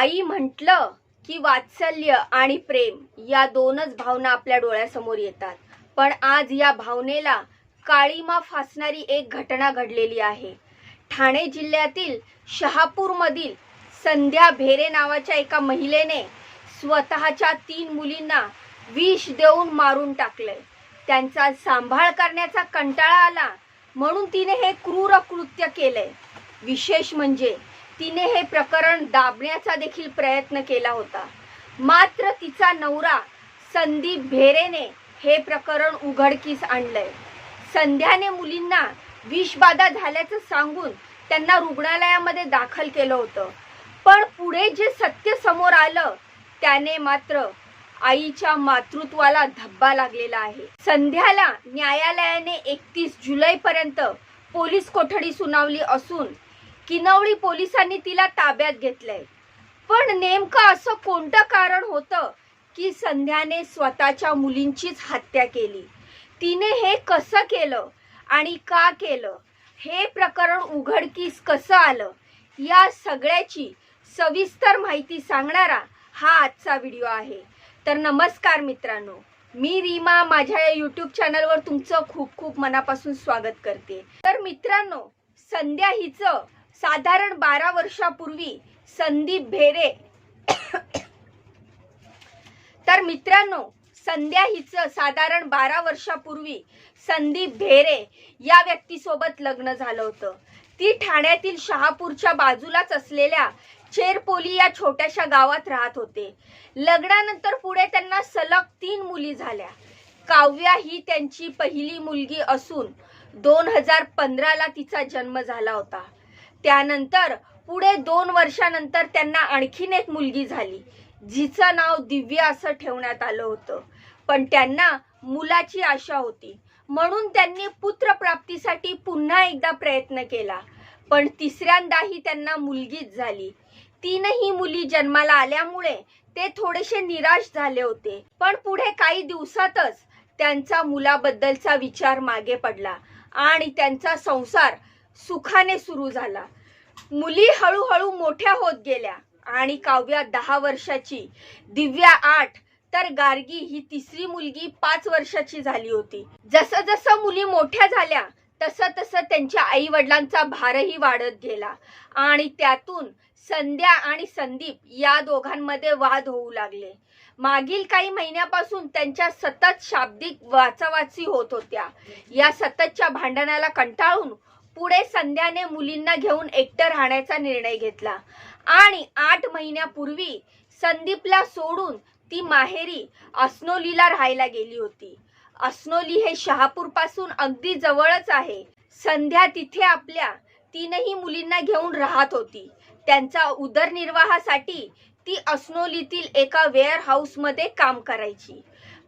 आई म्हटलं की वात्सल्य आणि प्रेम या दोनच भावना आपल्या डोळ्यासमोर येतात. पण आज या भावनेला काळीमा फासणारी एक घटना घडलेली आहे. ठाणे जिल्ह्यातील शहापूरमधील संध्या भेरे नावाच्या एका महिलेने स्वतःच्या तीन मुलींना विष देऊन मारून टाकले त्यांचा सांभाळ करण्याचा कंटाळा आला म्हणून तिने हे क्रूर कृत्य केलंय. विशेष म्हणजे तिने हे प्रकरण दाबण्याचा देखील प्रयत्न केला होता. मात्र तिचा नवरा संदीप भेरेने हे प्रकरण उघडकीस आणलंय. संध्याने मुलींना विषबाधा झाल्याचं सांगून त्यांना रुग्णालयामध्ये दाखल केलं होतं. पण पुढे जे सत्य समोर आलं त्याने मात्र आईच्या मातृत्वाला धब्बा लागलेला आहे. संध्याला न्यायालयाने एकतीस जुलैपर्यंत पोलीस कोठडी सुनावली असून किनवळी पोलिसांनी तिला ताब्यात घेतलंय. पण नेमकं असं कोणतं कारण होतं की संध्याने स्वतःच्या मुलींचीच हत्या केली? तिने हे कसं केलं आणि का केलं? हे प्रकरण उघडकीस कसं आलं? या सगळ्याची सविस्तर माहिती सांगणारा हा आजचा व्हिडिओ आहे. तर नमस्कार मित्रांनो मी रीमा माझ्या या यूट्यूब चॅनलवर तुमचं खूप खूप मनापासून स्वागत करते. तर मित्रांनो संध्या हिचं साधारण बारा वर्षापूर्वी संदीप भेरे. तर मित्रांनो संध्या हिचं साधारण बारा वर्षापूर्वी संदीप भेरे या व्यक्तीसोबत लग्न झालं होतं. ती ठाण्यातील शहापूरच्या बाजूलाच असलेल्या चेरपोली या छोट्याशा गावात राहत होते. लग्नानंतर पुढे त्यांना सलग तीन मुली झाल्या. काव्या ही त्यांची पहिली मुलगी असून दोन हजार पंधराला तिचा जन्म झाला होता. त्यानंतर पुढे दोन वर्षानंतर त्यांना आणखीन एक मुलगी झाली जिचं नाव दिव्या असं ठेवण्यात आलं होतं. पण त्यांना मुलाची आशा होती. म्हणून त्यांनी पुत्रप्राप्तीसाठी पुन्हा एकदा प्रयत्न केला. पण तिसऱ्यांदाही त्यांना मुलगीच झाली. तीनही मुली जन्माला आल्यामुळे ते थोडेसे निराश झाले होते. पण पुढे काही दिवसातच त्यांचा मुलाबद्दलचा विचार मागे पडला आणि त्यांचा संसार सुखाने सुरू झाला. मुली हळूहळू मोठ्या होत गेल्या आणि काव्या दहा वर्षाची दिव्या आठ तर गार्गी ही तिसरी मुलगी पाच वर्षाची झाली होती. जसं जसं मुली मोठ्या झाल्या तसं तसं त्यांच्या आई वडिलांचा भारही वाढत गेला आणि त्यातून संध्या आणि संदीप या दोघांमध्ये वाद होऊ लागले. मागील काही महिन्यापासून त्यांच्या सतत शाब्दिक वाचावाची होत होत्या. या सततच्या भांडणाला कंटाळून पुढे संध्याने मुलींना घेऊन एकटं राहण्याचा निर्णय घेतला. आणि आठ महिन्यापूर्वी संदीपला सोडून ती माहेरी अस्नोलीला राहायला गेली होती. अस्नोली हे शहापूरपासून अगदी जवळच आहे. संध्या तिथे आपल्या तीनही मुलींना घेऊन राहत होती. त्यांचा उदरनिर्वाहासाठी ती अस्नोलीतील एका वेअर हाऊसमध्ये काम करायची.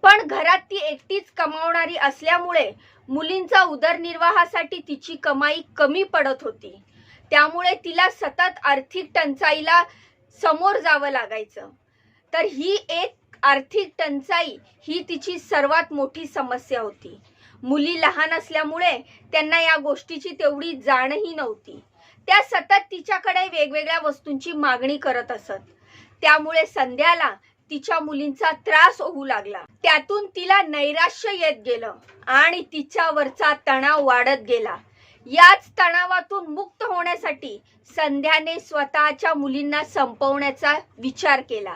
पण घरात ती एकटीच कमावणारी असल्यामुळे मुलींचा उदरनिर्वाहासाठी तिची कमाई कमी पडत होती. त्यामुळे तिला सतत आर्थिक टंचाईला समोर जावं लागायचं. तर ही एक आर्थिक टंचाई ही तिची सर्वात मोठी समस्या होती. मुली लहान असल्यामुळे त्यांना या गोष्टीची तेवढी जाणही नव्हती. त्या सतत तिच्याकडे वेगवेगळ्या वस्तूंची मागणी करत असत. त्यामुळे संध्याला तिच्या मुलींचा त्रास होऊ लागला. त्यातून तिला नैराश्य येत गेलं आणि तिच्यावरचा तणाव वाढत गेला. याच तणावातून मुक्त होण्यासाठी संध्याने स्वतःच्या मुलींना संपवण्याचा विचार केला.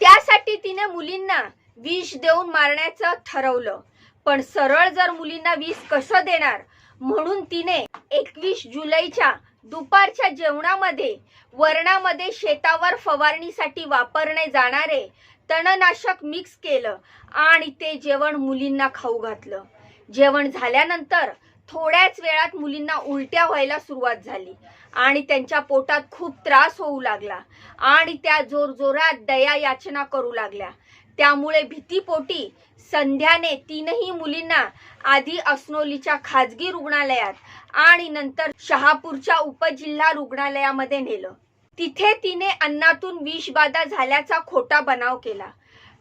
त्यासाठी तिने मुलींना विष देऊन मारण्याचं ठरवलं. पण सरळ जर मुलींना विष कसं देणार? म्हणून तिने एकवीस जुलैच्या दुपारच्या जेवणामध्ये वरणामध्ये शेतावर फवारणीसाठी वापरणे जाणारे तणनाशक मिक्स केलं आणि ते जेवण मुलींना खाऊ घातलं. जेवण झाल्यानंतर थोड्याच वेळात मुलींना उलट्या व्हायला सुरुवात झाली आणि त्यांच्या पोटात खूप त्रास होऊ लागला आणि त्या जोरजोरात दया याचना करू लागल्या. त्यामुळे भीतीपोटी संध्याने तीनही मुलींना आधी अस्नोलीच्या खाजगी रुग्णालयात आणि नंतर शहापूरच्या उपजिल्हा रुग्णालयामध्ये नेलं. तिथे तिने अन्नातून विषबाधा झाल्याचा खोटा बनाव केला.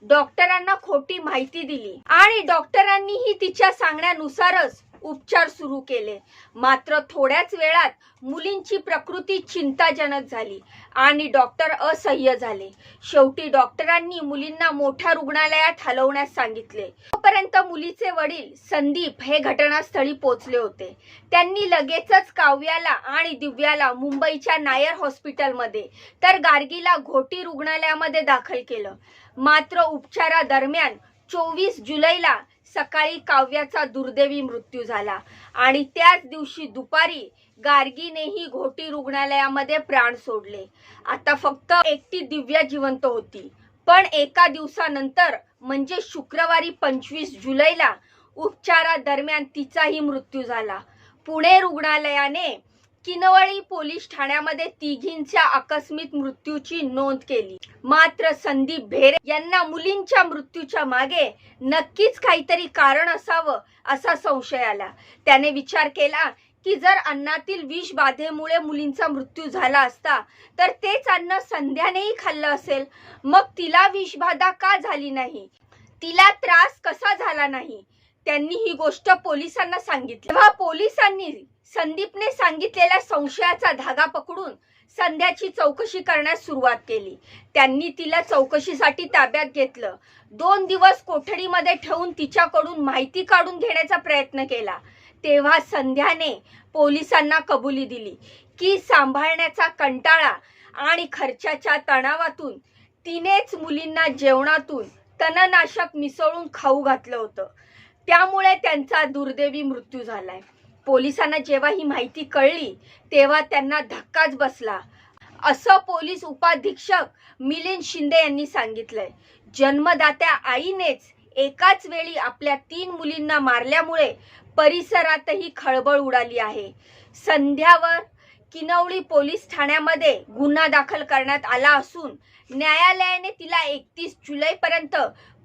डॉक्टरांना खोटी माहिती दिली आणि डॉक्टरांनीही तिच्या सांगण्यानुसारच उपचार सुरू केले. मात्र थोड्याच वेळात मुलींची प्रकृती चिंताजनक झाली आणि डॉक्टर असह्य झाले. शेवटी डॉक्टरांनी मुलींना मोठ्या रुग्णालयात हलवण्यास सांगितले. तोपर्यंत मुलीचे वडील संदीप हे घटनास्थळी पोहोचले होते. त्यांनी लगेचच काव्याला आणि दिव्याला मुंबईच्या नायर हॉस्पिटलमध्ये तर गार्गीला घोटी रुग्णालयामध्ये दाखल केलं. मात्र उपचारादरम्यान चोवीस जुलैला सकाळी काव्याचा दुर्दैवी मृत्यू झाला. आणि त्याच दिवशी दुपारी गार्गीनेही घोटी रुग्णालयामध्ये प्राण सोडले. आता फक्त एकटी दिव्या जिवंत होती. पण एका दिवसानंतर म्हणजे शुक्रवारी पंचवीस जुलैला उपचारादरम्यान तिचाही मृत्यू झाला. पुणे रुग्णालयाने किनवळी पोलीस ठाण्यामध्ये तिघींच्या आकस्मिक मृत्यूची नोंद केली. मात्र संदीप भेरे यांना मुलींच्या मृत्यूच्या मागे नक्कीच काहीतरी कारण असावं असा संशय आला. त्याने विचार केला की जर अन्नातील विष बाधेमुळे मुलींचा मृत्यू झाला असता तर तेच अन्न संध्यानेही खाल्लं असेल. मग तिला विषबाधा का झाली नाही? तिला त्रास कसा झाला नाही? त्यांनी ही गोष्ट पोलिसांना सांगितली. तेव्हा पोलिसांनी संदीपने सांगितलेल्या संशयाचा धागा पकडून संध्याची चौकशी करण्यास सुरुवात केली. त्यांनी तिला चौकशीसाठी ताब्यात घेतलं. दोन दिवस कोठडीमध्ये ठेवून तिच्याकडून माहिती काढून घेण्याचा प्रयत्न केला. तेव्हा संध्याने पोलिसांना कबुली दिली की सांभाळण्याचा कंटाळा आणि खर्चाच्या तणावातून तिनेच मुलींना जेवणातून तणनाशक मिसळून खाऊ घातलं होतं. त्यामुळे त्यांचा दुर्दैवी मृत्यू झालाय. पोलिसांना जेव्हा ही माहिती कळली तेव्हा त्यांना धक्काच बसला. असं पोलीस उपाधीक्षक मिलिंद शिंदे यांनी सांगितलंय. जन्मदात्या आईनेच एकाच वेळी आपल्या तीन मुलींना मारल्यामुळे परिसरातही खळबळ उडाली आहे. संध्यावर किनवळी पोलीस ठाण्यामध्ये गुन्हा दाखल करण्यात आला असून न्यायालयाने तिला एकतीस जुलैपर्यंत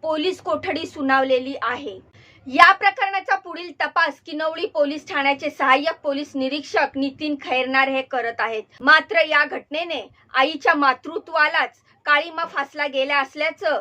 पोलीस कोठडी सुनावलेली आहे. या प्रकरणाचा पुढील तपास किनवळी पोलीस ठाण्याचे सहाय्यक पोलीस निरीक्षक नितीन खैरनार हे करत आहेत. मात्र या घटनेने आईच्या मातृत्वालाच काळीमा फासला गेला असल्याचं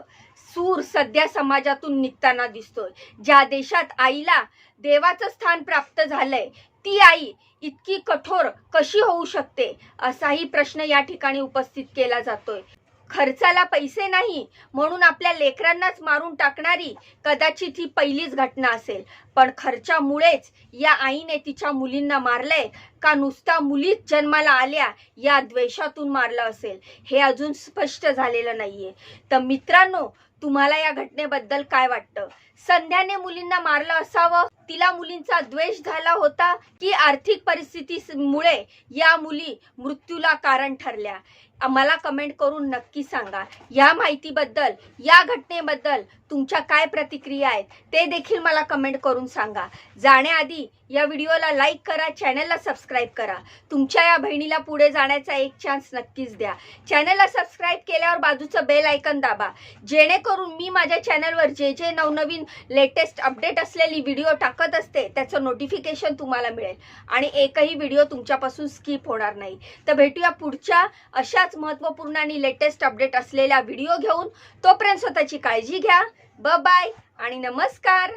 सूर सध्या समाजातून निघताना दिसतोय. ज्या देशात आईला देवाचं स्थान प्राप्त झालंय ती आई इतकी कठोर कशी होऊ शकते असाही प्रश्न या ठिकाणी उपस्थित केला जातोय. खर्चाला पैसे नाही म्हणून आपल्या लेकरांनाच मारून टाकणारी कदाचित ही पहिलीच घटना असेल. पण खर्चामुळेच या आईने तिच्या मुलींना मारलंय का नुसता मुलीच जन्माला आल्या या द्वेषातून मारलं असेल हे अजून स्पष्ट झालेलं नाहीये. तर मित्रांनो तुम्हाला या घटनेबद्दल काय वाटतं? संध्याने मुलींना मारलं असावं? तिला मुलींचा द्वेष झाला होता की आर्थिक परिस्थितीमुळे या मुली मृत्यूला कारण ठरल्या. मला कमेंट करून नक्की सांगा. या माहितीबद्दल या घटनेबद्दल तुमच्या काय प्रतिक्रिया आहेत ते देखील मला कमेंट करून सांगा. जाण्याआधी या व्हिडिओला लाईक करा चॅनलला सबस्क्राईब करा. तुमच्या या बहिणीला पुढे जाण्याचा एक चान्स नक्कीच द्या. चॅनलला सबस्क्राईब केल्यावर बाजूचं बेल आयकन दाबा. जेणेकरून मी माझ्या चॅनलवर जे जे नवनवीन लेटेस्ट अपडेट असलेली व्हिडिओ टाक टाकत असते त्याचं नोटिफिकेशन तुम्हाला मिळेल. आणि एकही व्हिडिओ तुमच्यापासून स्किप होणार नाही. तर भेटूया पुढच्या अशाच महत्त्वपूर्ण आणि लेटेस्ट अपडेट असलेल्या व्हिडिओ घेऊन. तोपर्यंत स्वतःची काळजी घ्या. ब बाय आणि नमस्कार.